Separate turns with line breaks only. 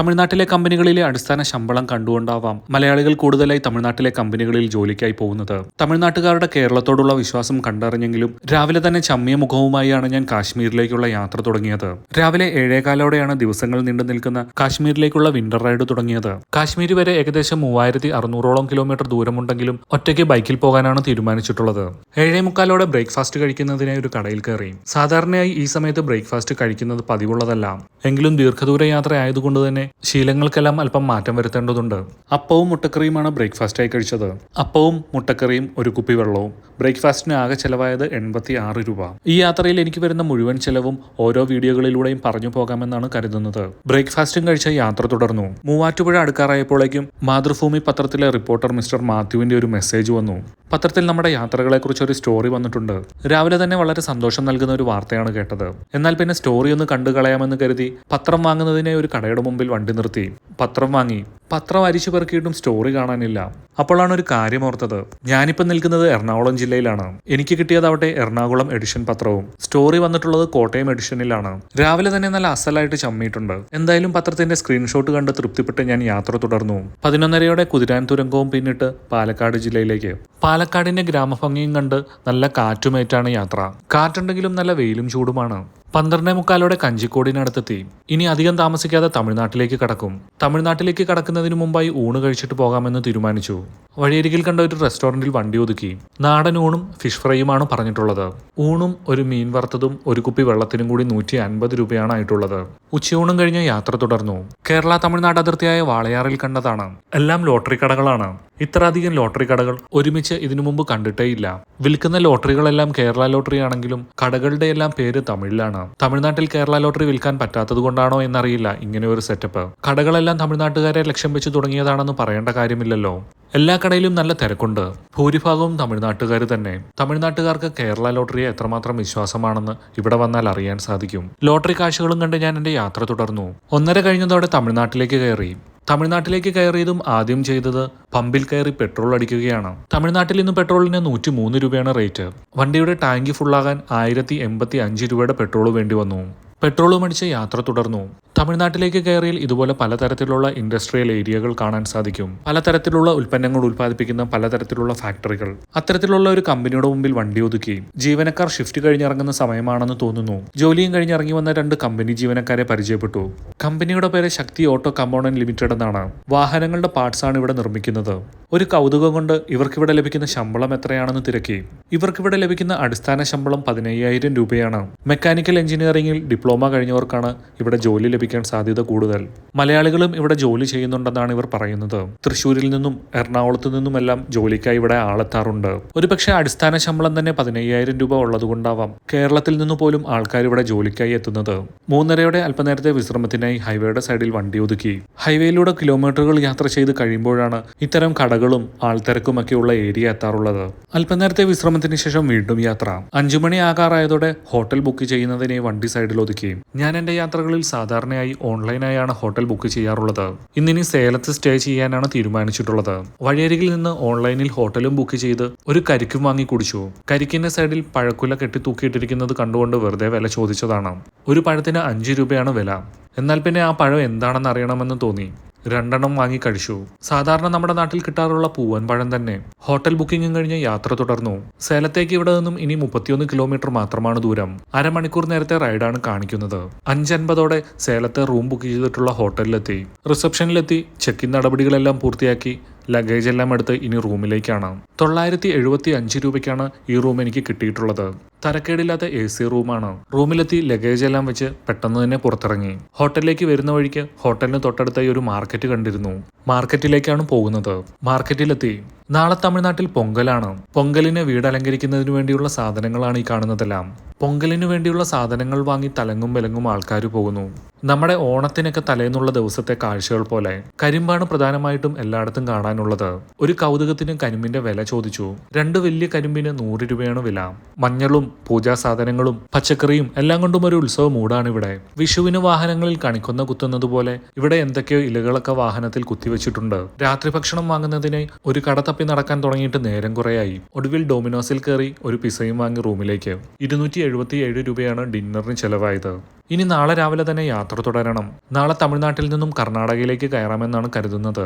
തമിഴ്നാട്ടിലെ കമ്പനികളിലെ അടിസ്ഥാന ശമ്പളം കണ്ടുകൊണ്ടാവാം മലയാളികൾ കൂടുതലായി തമിഴ്നാട്ടിലെ കമ്പനികളിൽ ജോലിക്കായി പോകുന്നത്. തമിഴ്നാട്ടുകാരുടെ കേരളത്തോടുള്ള വിശ്വാസം കണ്ടറിഞ്ഞെങ്കിലും രാവിലെ തന്നെ ചമ്മിയ മുഖവുമായാണ് ഞാൻ കാശ്മീരിലേക്കുള്ള യാത്ര തുടങ്ങിയത്. രാവിലെ ഏഴേകാലോടെയാണ് ദിവസങ്ങൾ നീണ്ടു നിൽക്കുന്ന കാശ്മീരിലേക്കുള്ള വിന്റർ റൈഡ് തുടങ്ങിയത്. കാശ്മീർ വരെ ഏകദേശം മൂവായിരത്തി അറുന്നൂറോളം കിലോമീറ്റർ ദൂരമുണ്ടെങ്കിലും ഒറ്റയ്ക്ക് ബൈക്കിൽ പോകാനാണ് തീരുമാനിച്ചിട്ടുള്ളത്. ഏഴേ മുക്കാലോടെ ബ്രേക്ക്ഫാസ്റ്റ് കഴിക്കുന്നതിനായി ഒരു കടയിൽ കയറി. സാധാരണയായി ഈ സമയത്ത് ബ്രേക്ക്ഫാസ്റ്റ് കഴിക്കുന്നത് പതിവുള്ളതല്ല. എങ്കിലും ദീർഘദൂര യാത്ര ആയതുകൊണ്ട് തന്നെ ശീലങ്ങൾക്കെല്ലാം അല്പം മാറ്റം വരുത്തേണ്ടതുണ്ട്. അപ്പവും മുട്ടക്കറിയുമാണ് ബ്രേക്ക്ഫാസ്റ്റായി കഴിച്ചത്. അപ്പവും മുട്ടക്കറിയും ഒരു കുപ്പി വെള്ളവും. ബ്രേക്ക്ഫാസ്റ്റിന് ആകെ ചെലവായത് എൺപത്തി ആറ് രൂപ. ഈ യാത്രയിൽ എനിക്ക് വരുന്ന മുഴുവൻ ചെലവും ഓരോ വീഡിയോകളിലൂടെയും പറഞ്ഞു പോകാമെന്നാണ് കരുതുന്നത്. ബ്രേക്ക്ഫാസ്റ്റും കഴിച്ച യാത്ര തുടർന്നു. മൂവാറ്റുപുഴ അടുക്കാറായപ്പോഴേക്കും മാതൃഭൂമി പത്രത്തിലെ റിപ്പോർട്ടർ മിസ്റ്റർ മാത്യുവിന്റെ ഒരു മെസ്സേജ് വന്നു. പത്രത്തിൽ നമ്മുടെ യാത്രകളെക്കുറിച്ച് ഒരു സ്റ്റോറി വന്നിട്ടുണ്ട്. രാവിലെ തന്നെ വളരെ സന്തോഷം നൽകുന്ന ഒരു വാർത്തയാണ് കേട്ടത്. എന്നാൽ പിന്നെ സ്റ്റോറി ഒന്ന് കണ്ടു കളയാമെന്ന് കരുതി പത്രം വാങ്ങുന്നതിനെ ഒരു കടയുടെ മുമ്പിൽ വണ്ടി നിർത്തി പത്രം വാങ്ങി. പത്രം അരിച്ചു പെറുക്കിയിട്ടും സ്റ്റോറി കാണാനില്ല. അപ്പോഴാണ് ഒരു കാര്യം ഓർത്തത്. ഞാനിപ്പോൾ നിൽക്കുന്നത് എറണാകുളം ജില്ലയിലാണ്. എനിക്ക് കിട്ടിയതാവട്ടെ എറണാകുളം എഡിഷൻ പത്രവും. സ്റ്റോറി വന്നിട്ടുള്ളത് കോട്ടയം എഡിഷനിലാണ് രാവിലെ തന്നെ നല്ല അസലായിട്ട് ചമ്മിയിട്ടുണ്ട്. എന്തായാലും പത്രത്തിന്റെ സ്ക്രീൻഷോട്ട് കണ്ട് തൃപ്തിപ്പെട്ട് ഞാൻ യാത്ര തുടർന്നു. പതിനൊന്നരയോടെ കുതിരാൻ തുരങ്കവും പിന്നിട്ട് പാലക്കാട് ജില്ലയിലേക്ക്. പാലക്കാടിന്റെ ഗ്രാമഭംഗിയും കണ്ട് നല്ല കാറ്റുമേറ്റാണ് യാത്ര. കാറ്റുണ്ടെങ്കിലും നല്ല വെയിലും ചൂടുമാണ്. പന്ത്രണ്ടേ മുക്കാലോടെ കഞ്ചിക്കോടിനടുത്തെത്തി. ഇനി അധികം താമസിക്കാതെ തമിഴ്നാട്ടിലേക്ക് കടക്കും. തമിഴ്നാട്ടിലേക്ക് കടക്കുന്നതിന് മുമ്പായി ഊണ് കഴിച്ചിട്ട് പോകാമെന്ന് തീരുമാനിച്ചു. വഴിയരികിൽ കണ്ട ഒരു റെസ്റ്റോറന്റിൽ വണ്ടി ഒതുക്കി. നാടൻ ഊണും ഫിഷ് ഫ്രൈയുമാണ് പറഞ്ഞിട്ടുള്ളത്. ഊണും ഒരു മീൻ വറുത്തതും ഒരു കുപ്പി വെള്ളത്തിനും കൂടി നൂറ്റി അൻപത് രൂപയാണ് ആയിട്ടുള്ളത്. ഉച്ചയൂണും കഴിഞ്ഞ് യാത്ര തുടർന്നു. കേരള തമിഴ്നാട് അതിർത്തിയായ വാളയാറിൽ കണ്ടതാണ്. എല്ലാം ലോട്ടറി കടകളാണ്. ഇത്ര അധികം ലോട്ടറി കടകൾ ഒരുമിച്ച് ഇതിനു മുമ്പ് കണ്ടിട്ടേയില്ല വിൽക്കുന്ന ലോട്ടറികളെല്ലാം കേരള ലോട്ടറി ആണെങ്കിലും കടകളുടെ എല്ലാം പേര് തമിഴിലാണ്. തമിഴ്നാട്ടിൽ കേരള ലോട്ടറി വിൽക്കാൻ പറ്റാത്തത് കൊണ്ടാണോ എന്നറിയില്ല ഇങ്ങനെ ഒരു സെറ്റപ്പ്. കടകളെല്ലാം തമിഴ്നാട്ടുകാരെ ലക്ഷ്യം വെച്ച് തുടങ്ങിയതാണെന്ന് പറയേണ്ട കാര്യമില്ലല്ലോ. എല്ലാ കടയിലും നല്ല തിരക്കുണ്ട്. ഭൂരിഭാഗവും തമിഴ്നാട്ടുകാർ തന്നെ. തമിഴ്നാട്ടുകാർക്ക് കേരള ലോട്ടറിയെ എത്രമാത്രം വിശ്വാസമാണെന്ന് ഇവിടെ വന്നാൽ അറിയാൻ സാധിക്കും. ലോട്ടറി കാശുകളും കണ്ട് ഞാൻ എന്റെ യാത്ര തുടർന്നു. ഒന്നര കഴിഞ്ഞതോടെ തമിഴ്നാട്ടിലേക്ക് കയറി. തമിഴ്നാട്ടിലേക്ക് കയറിയതും ആദ്യം ചെയ്തത് പമ്പിൽ കയറി പെട്രോൾ അടിക്കുകയാണ്. തമിഴ്നാട്ടിൽ ഇന്ന് പെട്രോളിന് നൂറ്റി മൂന്ന് രൂപയാണ് റേറ്റ്. വണ്ടിയുടെ ടാങ്ക് ഫുള്ളാകാൻ ആയിരത്തി എൺപത്തി അഞ്ച് രൂപയുടെ പെട്രോൾ വേണ്ടി വന്നു. പെട്രോളും അടിച്ച് യാത്ര തുടർന്നു. തമിഴ്നാട്ടിലേക്ക് കയറിയാൽ ഇതുപോലെ പലതരത്തിലുള്ള ഇൻഡസ്ട്രിയൽ ഏരിയകൾ കാണാൻ സാധിക്കും. പലതരത്തിലുള്ള ഉൽപ്പന്നങ്ങൾ ഉൽപ്പാദിപ്പിക്കുന്ന പലതരത്തിലുള്ള ഫാക്ടറികൾ. അത്തരത്തിലുള്ള ഒരു കമ്പനിയുടെ മുമ്പിൽ വണ്ടി ഒതുക്കി ജീവനക്കാർ ഷിഫ്റ്റ് കഴിഞ്ഞിറങ്ങുന്ന സമയമാണെന്ന് തോന്നുന്നു. ജോലിയും കഴിഞ്ഞിറങ്ങി വന്ന രണ്ട് കമ്പനി ജീവനക്കാരെ പരിചയപ്പെട്ടു. കമ്പനിയുടെ പേര് ശക്തി ഓട്ടോ കമ്പോണന്റ് ലിമിറ്റഡ് എന്നാണ്. വാഹനങ്ങളുടെ പാർട്സ് ആണ് ഇവിടെ നിർമ്മിക്കുന്നത്. ഒരു കൗതുകം കൊണ്ട് ഇവർക്കിവിടെ ലഭിക്കുന്ന ശമ്പളം എത്രയാണെന്ന് തിരക്കി. ഇവർക്കിവിടെ ലഭിക്കുന്ന അടിസ്ഥാന ശമ്പളം പതിനയ്യായിരം രൂപയാണ്. മെക്കാനിക്കൽ എഞ്ചിനീയറിംഗിൽ ഡിപ്ലോമ കഴിഞ്ഞവർക്കാണ് ഇവിടെ ജോലി ലഭിക്കാൻ സാധ്യത കൂടുതൽ. മലയാളികളും ഇവിടെ ജോലി ചെയ്യുന്നുണ്ടെന്നാണ് ഇവർ പറയുന്നത്. തൃശ്ശൂരിൽ നിന്നും എറണാകുളത്തു നിന്നുമെല്ലാം ജോലിക്കായി ഇവിടെ ആളെത്താറുണ്ട്. ഒരുപക്ഷെ അടിസ്ഥാന ശമ്പളം തന്നെ പതിനയ്യായിരം രൂപ ഉള്ളതുകൊണ്ടാവാം കേരളത്തിൽ നിന്ന് പോലും ആൾക്കാർ ഇവിടെ ജോലിക്കായി എത്തുന്നത്. മൂന്നരയുടെ അല്പനേരത്തെ വിശ്രമത്തിനായി ഹൈവേയുടെ സൈഡിൽ വണ്ടി ഒതുക്കി. ഹൈവേയിലൂടെ കിലോമീറ്ററുകൾ യാത്ര ചെയ്ത് കഴിയുമ്പോഴാണ് ഇത്തരം കടകളും ആൾത്തിരക്കുമൊക്കെയുള്ള ഏരിയ എത്താറുള്ളത്. അല്പനേരത്തെ വിശ്രമത്തിന് ശേഷം വീണ്ടും യാത്ര. അഞ്ചുമണി ആകാറായതോടെ ഹോട്ടൽ ബുക്ക് ചെയ്യുന്നതിനെ വണ്ടി സൈഡിൽ ഒതുക്കി. ഞാൻ എന്റെ യാത്രകളിൽ സാധാരണയായി ഓൺലൈനായാണ് ഹോട്ടൽ ബുക്ക് ചെയ്യാറുള്ളത്. ഇന്നിനി സേലത്ത് സ്റ്റേ ചെയ്യാനാണ് തീരുമാനിച്ചിട്ടുള്ളത്. വഴിയരികിൽ നിന്ന് ഓൺലൈനിൽ ഹോട്ടലും ബുക്ക് ചെയ്ത് ഒരു കരിക്കും വാങ്ങി കുടിച്ചു. കരിക്കിന്റെ സൈഡിൽ പഴക്കുല കെട്ടി തൂക്കിയിട്ടിരിക്കുന്നത് കണ്ടുകൊണ്ട് വെറുതെ വില ചോദിച്ചതാണ്. ഒരു പഴത്തിന് അഞ്ച് രൂപയാണ് വില. എന്നാൽ പിന്നെ ആ പഴം എന്താണെന്ന് അറിയണമെന്ന് തോന്നി. രണ്ടെണ്ണം വാങ്ങി കഴിച്ചു. സാധാരണ നമ്മുടെ നാട്ടിൽ കിട്ടാറുള്ള പൂവൻ പഴം തന്നെ. ഹോട്ടൽ ബുക്കിംഗും കഴിഞ്ഞ് യാത്ര തുടർന്നു. സേലത്തേക്ക് ഇവിടെ നിന്നും ഇനി മുപ്പത്തിയൊന്ന് കിലോമീറ്റർ മാത്രമാണ് ദൂരം. അരമണിക്കൂർ നേരത്തെ റൈഡാണ് കാണിക്കുന്നത്. അഞ്ചൻപതോടെ സേലത്തെ റൂം ബുക്ക് ചെയ്തിട്ടുള്ള ഹോട്ടലിലെത്തി. റിസപ്ഷനിലെത്തി ചെക്ക് ഇൻ നടപടികളെല്ലാം പൂർത്തിയാക്കി ലഗേജ് എല്ലാം എടുത്ത് ഇനി റൂമിലേക്കാണ്. തൊള്ളായിരത്തി എഴുപത്തി അഞ്ച് രൂപയ്ക്കാണ് ഈ റൂം എനിക്ക് കിട്ടിയിട്ടുള്ളത്. തരക്കേടില്ലാത്ത എ സി റൂമാണ്. റൂമിലെത്തി ലഗേജ് എല്ലാം വെച്ച് പെട്ടെന്ന് തന്നെ പുറത്തിറങ്ങി. ഹോട്ടലിലേക്ക് വരുന്ന വഴിക്ക് ഹോട്ടലിന് തൊട്ടടുത്തായി ഒരു മാർക്കറ്റ് കണ്ടിരുന്നു. മാർക്കറ്റിലേക്കാണ് പോകുന്നത്. മാർക്കറ്റിലെത്തി. നാളെ തമിഴ്നാട്ടിൽ പൊങ്കലാണ്. പൊങ്കലിന് വീട് അലങ്കരിക്കുന്നതിന് വേണ്ടിയുള്ള സാധനങ്ങളാണ് ഈ കാണുന്നതെല്ലാം. പൊങ്കലിനു വേണ്ടിയുള്ള സാധനങ്ങൾ വാങ്ങി തലങ്ങും വിലങ്ങും ആൾക്കാർ പോകുന്നു. നമ്മുടെ ഓണത്തിനൊക്കെ തലേന്നുള്ള ദിവസത്തെ കാഴ്ചകൾ പോലെ കരിമ്പാണ് പ്രധാനമായിട്ടും എല്ലായിടത്തും കാണാനുള്ളത്. ഒരു കൗതുകത്തിന് കരിമ്പിന്റെ വില ചോദിച്ചു. രണ്ട് വലിയ കരിമ്പിന് നൂറ് രൂപയാണ് വില. മഞ്ഞളും പൂജാ സാധനങ്ങളും പച്ചക്കറിയും എല്ലാം കൊണ്ടും ഒരു ഉത്സവ മൂടാണ് ഇവിടെ വിഷുവിന് വാഹനങ്ങളിൽ കണിക്കൊന്ന കുത്തുന്നത് പോലെ ഇവിടെ എന്തൊക്കെയോ ഇലകളൊക്കെ വാഹനത്തിൽ കുത്തിവെച്ചിട്ടുണ്ട്. രാത്രി ഭക്ഷണം വാങ്ങുന്നതിന് ഒരു കട തപ്പി നടക്കാൻ തുടങ്ങിയിട്ട് നേരം കുറയായി. ഒടുവിൽ ഡൊമിനോസിൽ കയറി ഒരു പിസയും വാങ്ങി റൂമിലേക്ക്. ഇരുന്നൂറ്റി രൂപയാണ് ഡിന്നറിന് ചെലവായത്. ഇനി നാളെ രാവിലെ തന്നെ യാത്ര തുടരണം. നാളെ തമിഴ്നാട്ടിൽ നിന്നും കർണാടകയിലേക്ക് കയറാമെന്നാണ് കരുതുന്നത്.